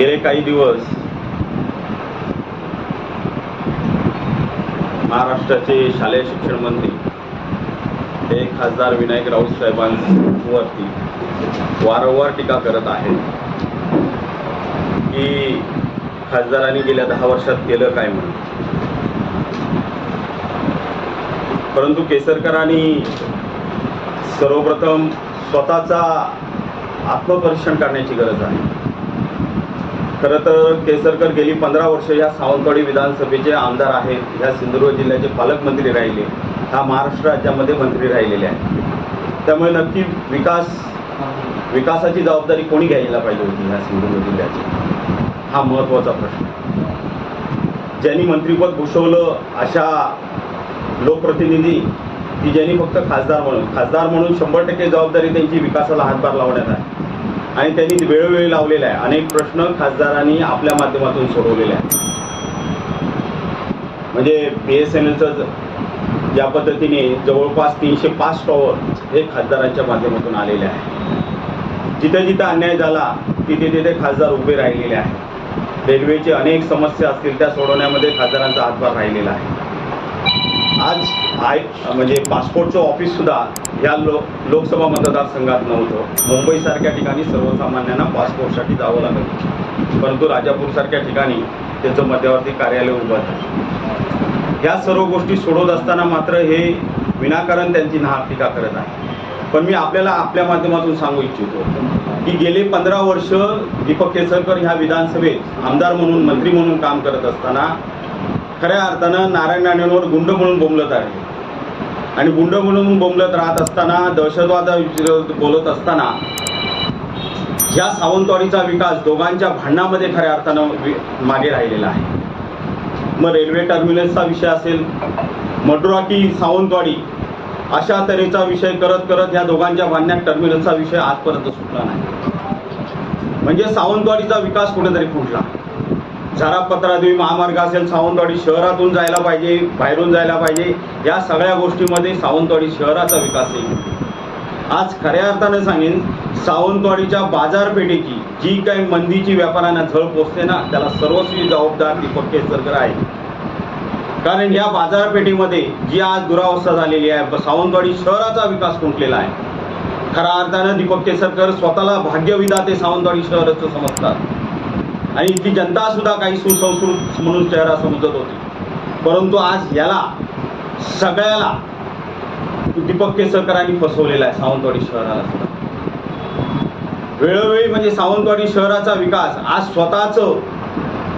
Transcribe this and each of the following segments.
गेले काही दिवस महाराष्ट्राचे शालेय शिक्षण मंत्री हे खासदार विनायक राऊत साहेबांवरती वारंवार टीका करत आहेत. की खासदारांनी गेल्या दहा वर्षात केलं काय म्हणून? परंतु केसरकरांनी सर्वप्रथम स्वतःचा आत्मपरीक्षण करण्याची गरज आहे. खरं तर केसरकर गेली पंधरा वर्ष या सावंतवाडी विधानसभेचे आमदार आहेत. ह्या सिंधुदुर्ग जिल्ह्याचे पालकमंत्री राहिले. हा महाराष्ट्र राज्यामध्ये मंत्री राहिलेले आहेत. त्यामुळे नक्की विकास विकासाची जबाबदारी कोणी घ्यायला पाहिजे होती ह्या सिंधुदुर्ग जिल्ह्याची? हा महत्त्वाचा प्रश्न. ज्यांनी मंत्रिपद भूषवलं अशा लोकप्रतिनिधी की ज्यांनी फक्त खासदार म्हणून खासदार म्हणून शंभर टक्के जबाबदारी त्यांची विकासाला हातभार लावण्यात आहे आणि त्यांनी वेळोवेळी लावलेला आहे. अनेक प्रश्न खासदारांनी आपल्या माध्यमातून सोडवलेले आहेत. म्हणजे बी एस एन एलचं ज्या पद्धतीने जवळपास तीनशे पाच टॉवर हे खासदारांच्या माध्यमातून आलेले आहे जिथे जिथे अन्याय झाला तिथे तिथे खासदार उभे राहिलेले आहेत. रेल्वेची अनेक समस्या असतील त्या सोडवण्यामध्ये खासदारांचा हातभार राहिलेला आहे. आज आय म्हणजे पासपोर्टचं ऑफिससुद्धा या लो लोकसभा मतदारसंघात नव्हतं. मुंबईसारख्या ठिकाणी सर्वसामान्यांना पासपोर्टसाठी जावं लागत परंतु राजापूरसारख्या ठिकाणी त्याचं मध्यवर्ती कार्यालय उभं आहे या सर्व गोष्टी सोडवत असताना मात्र हे विनाकारण त्यांची नाहक टीका करत आहे. पण मी आपल्याला आपल्या माध्यमातून सांगू इच्छितो की गेले पंधरा वर्ष दीपक केसरकर ह्या विधानसभेत आमदार म्हणून मंत्री म्हणून काम करत असताना खऱ्या अर्थानं नारायण राणेंवर गुंड म्हणून बोंबलत आहे. आणि गुंड म्हणून बोंबलत राहत असताना दहशतवादाविरोधात बोलत असताना या सावंतवाडीचा विकास दोघांच्या भांडणामध्ये खऱ्या अर्थानं मागे राहिलेला आहे. मग रेल्वे टर्मिनसचा विषय असेल मडुरा की सावंतवाडी अशा तऱ्हेचा विषय करत करत या दोघांच्या भांडण्यात टर्मिनसचा विषय आजपर्यंत सुटला नाही. म्हणजे सावंतवाडीचा विकास कुठेतरी फुटला झारापत्रादेवी महामार्ग असेल सावंतवाडी शहरातून जायला पाहिजे बाहेरून जायला पाहिजे या सगळ्या गोष्टीमध्ये सावंतवाडी शहराचा विकास येईल. आज खऱ्या अर्थानं सांगेन सावंतवाडीच्या बाजारपेठेची जी काही मंदीची व्यापाऱ्यांना झळ पोचते ना त्याला सर्वस्वी जबाबदार दीपक केसरकर आहे कारण या बाजारपेठेमध्ये जी आज दुरावस्था झालेली आहे सावंतवाडी शहराचा विकास खुंटलेला आहे? खऱ्या अर्थानं दीपक केसरकर स्वतःला भाग्यविधाते सावंतवाडी शहराचं समजतात. आणि इथली जनता सुद्धा काही सुसंस्कृत म्हणून चेहरा समजत होती. परंतु आज याला सगळ्याला दीपक केसरकरांनी फसवलेला आहे सावंतवाडी शहराला सुद्धा. वेळोवेळी म्हणजे सावंतवाडी शहराचा विकास आज स्वतःचं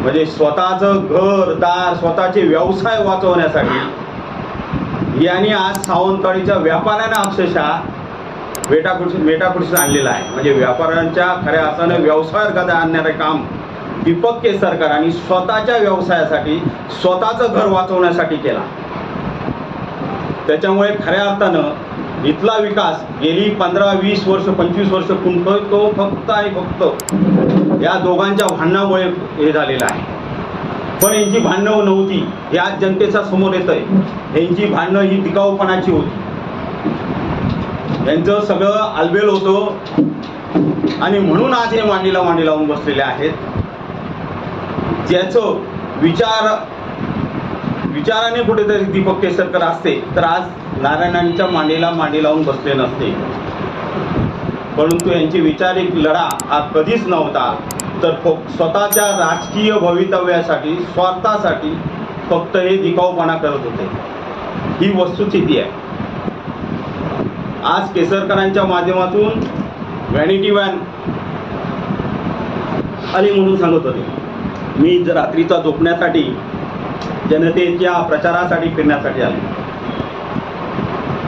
म्हणजे स्वतःचं घर दार स्वतःचे व्यवसाय वाचवण्यासाठी यांनी आज सावंतवाडीच्या व्यापाऱ्यांना अक्षरशः मेटाखुर्शी मेटाकुर्शी आणलेला आहे. म्हणजे व्यापाऱ्यांच्या खऱ्या अर्थानं व्यवसायावर गदा आणणारे काम दीपक केसरकरांनी स्वतःच्या व्यवसायासाठी स्वतःचं घर वाचवण्यासाठी केला. त्याच्यामुळे खऱ्या अर्थानं इथला विकास गेली पंधरा वीस वर्ष पंचवीस वर्ष खुंटतो फक्त आणि फक्त. या दोघांच्या भांडणामुळे हे झालेलं आहे. पण यांची भांडणं नव्हती हे आज जनतेच्या समोर येत आहे यांची भांडणं ही टिकाऊपणाची होती. यांचं सगळं आलबेल होतं. आणि म्हणून आज हे मांडीला मांडी लावून बसलेले आहेत. ज्यांचं विचार विचाराने कुठेतरी दीपक केसरकर असते तर आज नारायणांच्या मांडीला मांडी लावून बसले नसते. परंतु यांची एक लढा हा कधीच नव्हता. तर फ- स्वतःच्या राजकीय भवितव्यासाठी स्वार्थासाठी फक्त हे दिखाऊपणा करत होते. ही वस्तुस्थिती आहे. आज केसरकरांच्या माध्यमातून व्हॅनिटी वॅन आली म्हणून सांगत होते. मी रात्रीचा झोपण्यासाठी जनतेच्या प्रचारासाठी फिरण्यासाठी आले.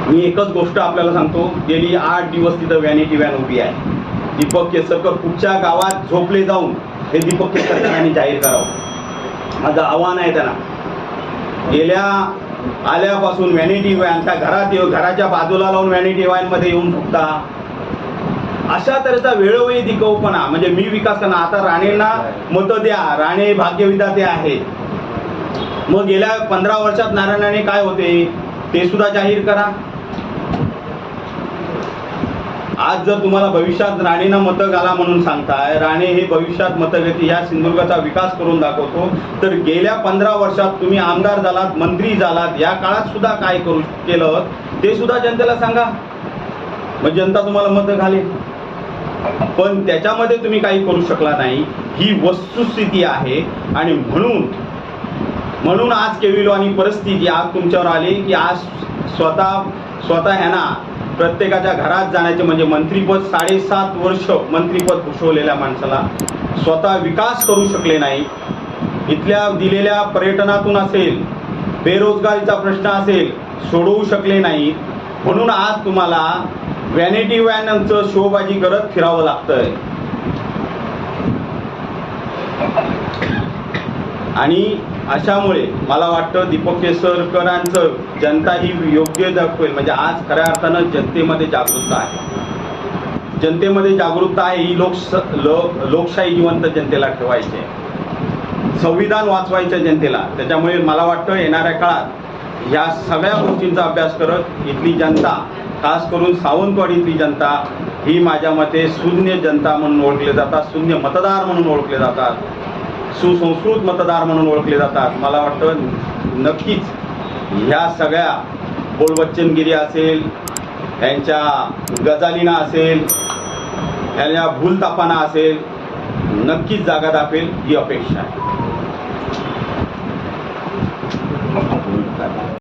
मी एकच गोष्ट आपल्याला सांगतो गेली आठ दिवस तिथं व्हॅनिटी व्हॅन उभी आहे. दीपक केसरकर कुठच्या गावात झोपले जाऊन हे दीपक केसरकरांनी जाहीर करावं? माझं आव्हान आहे त्यांना. गेल्या आल्यापासून व्हॅनिटी व्हॅन त्या घरात घराच्या बाजूला लावून व्हॅनिटी व्हॅनमध्ये येऊन झोपता अशा तऱ्हेचा वेळोवेळी दिकवपणा म्हणजे मी विकास करणार. आता राणेंना मतं द्या राणे भाग्यविधाते आहेत. मग गेल्या पंधरा वर्षात नारायणाने काय होते? ते सुद्धा जाहीर करा. आज जर तुम्हाला भविष्यात राणेनं मतं घाला म्हणून सांगताय राणे हे भविष्यात मतं घेते या सिंधुदुर्गाचा विकास करून दाखवतो तर गेल्या पंधरा वर्षात तुम्ही आमदार झालात मंत्री झालात या काळात सुद्धा काय करू केलं? ते सुद्धा जनतेला सांगा. मग जनता तुम्हाला मतं घालेल. पण त्याच्यामध्ये तुम्ही काही करू शकला नाही. ही वस्तुस्थिती आहे आणि म्हणून म्हणून आज केविलो आणि परिस्थिती आज तुमच्यावर आली की आज स्वतः स्वतः ह्यांना प्रत्येकाच्या घरात जाण्याचे म्हणजे मंत्रीपद साडेसात वर्ष मंत्रीपद भूषवलेल्या माणसाला स्वतः विकास करू शकले नाही. इथल्या दिलेल्या पर्यटनातून असेल बेरोजगारीचा प्रश्न असेल सोडवू शकले नाही. म्हणून आज तुम्हाला व्हॅनिटी व्हॅनचं शोबाजी करत फिरावं लागतंय. आणि अशामुळे मला वाटतं दीपक केसरकरांचं जनता ही योग्य दाखवेल. म्हणजे आज खऱ्या अर्थानं जनतेमध्ये जागरूकता आहे. जनतेमध्ये जागरूकता आहे ही लोक लो लोकशाही जिवंत जनतेला ठेवायची आहे. संविधान वाचवायचं जनतेला. त्याच्यामुळे मला वाटतं येणाऱ्या काळात ह्या सगळ्या गोष्टींचा अभ्यास करत इथली जनता खास करून सावंतवाडीतली जनता ही माझ्या मते शून्य जनता म्हणून ओळखले जातात शून्य मतदार म्हणून ओळखले जातात सुसंस्कृत मतदार म्हणून ओळखले जातात. मला वाटतं नक्कीच ह्या सगळ्या बोलबच्चनगिरी असेल त्यांच्या गजालीना असेल त्यांच्या भूलतापाना असेल नक्कीच जागा दापेल ही अपेक्षा आहे.